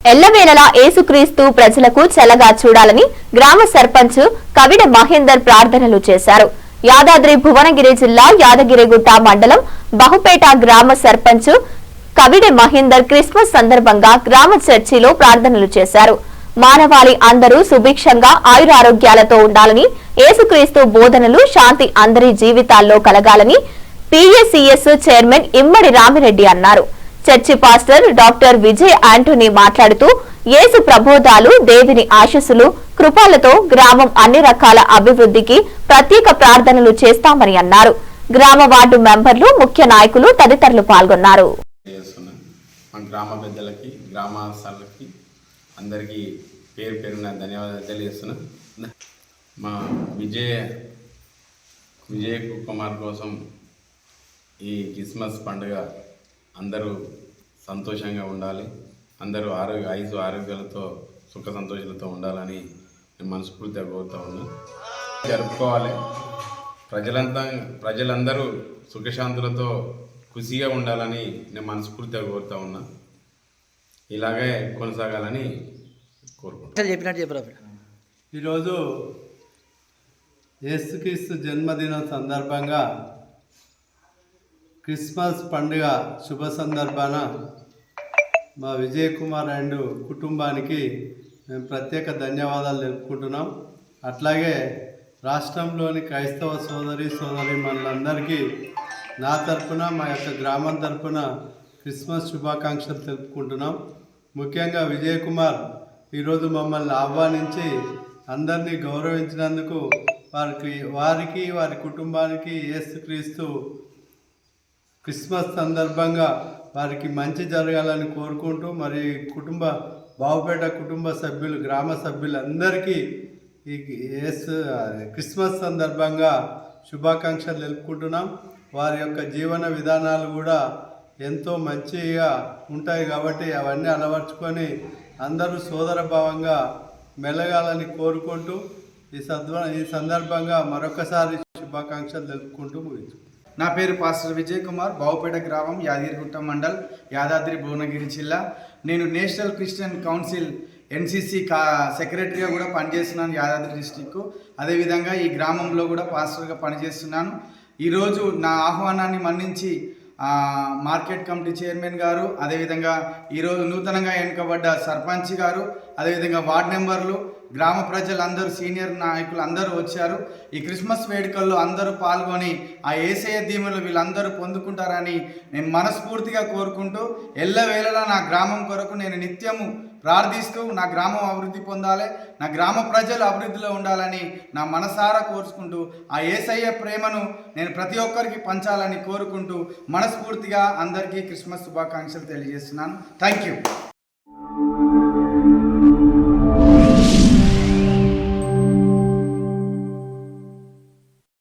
ఎల్లవేళలా ఏసుక్రీస్తు ప్రజలకు చల్లగా చూడాలని గ్రామ సర్పంచ్ కవిడ మహేందర్ ప్రార్థనలు చేశారు. యాదాద్రి భువనగిరి జిల్లా యాదగిరిగుట్ట మండలం బహుపేట గ్రామ సర్పంచ్ కవిడె మహేందర్ క్రిస్మస్ సందర్భంగా గ్రామ చర్చిలో ప్రార్థనలు చేశారు. మానవాళి అందరూ సుభిక్షంగా ఆయురారోగ్యాలతో ఉండాలని ఏసుక్రీస్తు బోధనలు శాంతి అందరి జీవితాల్లో కలగాలని పిఎస్సిఎస్ చైర్మన్ ఇమ్మడి రామిరెడ్డి అన్నారు. Church pastor doctor Vijay Antony మాట్లాడుతూ యేసు ప్రబోధాలు దేవిని ఆశీస్సులు కృపాలతో గ్రామం అన్ని రకాల అభివృద్ధికి ప్రత్యేక ప్రార్థనలు చేస్తామని అన్నారు. గ్రామ వార్డు మెంబర్లు ముఖ్య నాయకులు తదితరులు పాల్గొన్నారు. గ్రామ పెద్దలకి గ్రామస్తులకి అందరికీ పేరు పేరున ధన్యవాదాలు మా విజయ విజయ్ కుమార్ కోసం ఈ క్రిస్మస్ పండుగ అందరూ సంతోషంగా ఉండాలి. అందరూ ఆరోగ్య ఐదు ఆరోగ్యాలతో సుఖ సంతోషాలతో ఉండాలని నేను మనస్ఫూర్తిగా కోరుతా ఉన్నా. జరుపుకోవాలి. ప్రజలంతా ప్రజలందరూ సుఖశాంతులతో ఖుషిగా ఉండాలని నేను మనస్ఫూర్తిగా కోరుతా ఉన్నా. ఇలాగే కొనసాగాలని కోరుకుంటున్నాను అసలు చెప్పినట్టు చెప్పరా ఈరోజు యేసుక్రీస్తు జన్మదినం సందర్భంగా క్రిస్మస్ పండుగ శుభ సందర్భాన మా విజయ్ కుమార్ అండ్ కుటుంబానికి మేము ప్రత్యేక ధన్యవాదాలు తెలుపుకుంటున్నాం. అట్లాగే రాష్ట్రంలోని క్రైస్తవ సోదరి సోదరి మనందరికీ నా తరపున మా యొక్క గ్రామం తరపున క్రిస్మస్ శుభాకాంక్షలు తెలుపుకుంటున్నాం. ముఖ్యంగా విజయ్ కుమార్ ఈరోజు మమ్మల్ని ఆహ్వానించి అందరినీ గౌరవించినందుకు వారికి వారికి వారి కుటుంబానికి ఏసుక్రీస్తు క్రిస్మస్ సందర్భంగా వారికి మంచి జరగాలని కోరుకుంటూ మరి కుటుంబ బావుపేట కుటుంబ సభ్యులు గ్రామ సభ్యులందరికీ ఈ క్రిస్మస్ సందర్భంగా శుభాకాంక్షలు తెలుపుకుంటున్నాం. వారి యొక్క జీవన విధానాలు కూడా ఎంతో మంచిగా ఉంటాయి కాబట్టి అవన్నీ అలవర్చుకొని అందరూ సోదర భావంగా మెలగాలని కోరుకుంటూ ఈ సద్వ ఈ సందర్భంగా మరొకసారి శుభాకాంక్షలు తెలుపుకుంటూ ముగించుకుంటాం నా పేరు పాస్టర్ విజయ్ కుమార్ బావుపేట గ్రామం యాదగిరిగుట్ట మండల్ యాదాద్రి భువనగిరి జిల్లా. నేను నేషనల్ క్రిస్టియన్ కౌన్సిల్ ఎన్సిసి కా సెక్రటరీగా కూడా పనిచేస్తున్నాను యాదాద్రి డిస్టిక్ అదేవిధంగా ఈ గ్రామంలో కూడా పాస్టర్గా పనిచేస్తున్నాను. ఈరోజు నా ఆహ్వానాన్ని మన్నించి మార్కెట్ కమిటీ చైర్మన్ గారు అదేవిధంగా ఈరోజు నూతనంగా ఎన్నికబడ్డ సర్పంచ్ గారు అదేవిధంగా వార్డ్ మెంబర్లు గ్రామ ప్రజలందరూ సీనియర్ నాయకులు అందరూ వచ్చారు. ఈ క్రిస్మస్ వేడుకల్లో అందరూ పాల్గొని ఆ ఏసయ దీములు వీళ్ళందరూ పొందుకుంటారని నేను మనస్ఫూర్తిగా కోరుకుంటూ ఎల్లవేళలా నా గ్రామం కొరకు నేను నిత్యము ప్రార్థిస్తూ నా గ్రామం అభివృద్ధి పొందాలి నా గ్రామ ప్రజలు అభివృద్ధిలో ఉండాలని నా మనసారా కోరుకుంటూ ఆ ఏసయ్య ప్రేమను నేను ప్రతి ఒక్కరికి పంచాలని కోరుకుంటూ మనస్ఫూర్తిగా అందరికీ క్రిస్మస్ శుభాకాంక్షలు తెలియజేస్తున్నాను. Thank you.